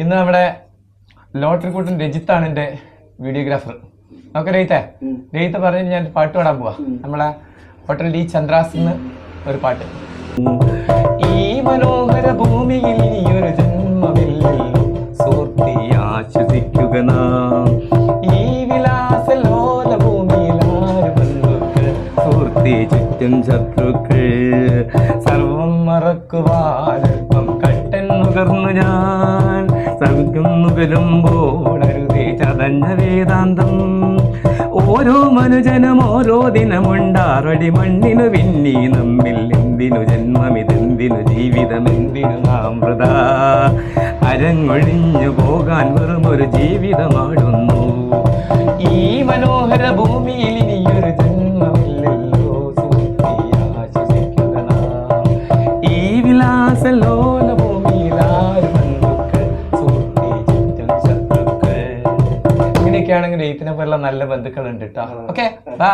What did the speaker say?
ഇന്ന് നമ്മുടെ ലോട്ടറി കൂട്ടൻ രജിത്താണ് എന്റെ വീഡിയോഗ്രാഫർ നമുക്ക് രഹിത്തെ രഹിത്ത പറഞ്ഞ് ഞാൻ പാട്ട് പാടാൻ പോവാ. നമ്മളെ ഹോട്ടൽ ഡി ചന്ദ്രാസ് എന്ന് ഒരു പാട്ട്. ഈ മനോഹര ഭൂമിയിൽ ഇനിയൊരു ജന്മമില്ലല്ലോ സുഹൃത്തി ആശ്വസിക്കുക നാം. ഈ വിലാസലോല ഭൂമിയിൽ ആര് ബന്ധുക്കൾ സുഹൃത്തി ചുറ്റും ശത്രുക്കൾ. സർവം മറക്കുവാനൽപ്പം കട്ടൻ നുകർന്നു ഞാൻ. സർഗം നുകരുമ്പോൾ ചതഞ്ഞ വേദാന്തം. ഓരോ മനുജനും ഓരോ ദിനമുണ്ടാറടി മണ്ണിനു പിന്നി നമ്മിൽ എന്തിനു ജന്മമിതെന്തിനു ജീവിതം എന്തിനു നാമൃത അരങ്ങൊഴിഞ്ഞു പോകാൻ വെറും ഒരു ജീവിതമാടുന്നു. ഈ മനോഹര ഭൂമിയിൽ ഇങ്ങനെയൊക്കെയാണെങ്കിൽ എയ്ത്തിനെ പോലുള്ള നല്ല ബന്ധുക്കൾ ഉണ്ട് കേട്ടോ ഓക്കെ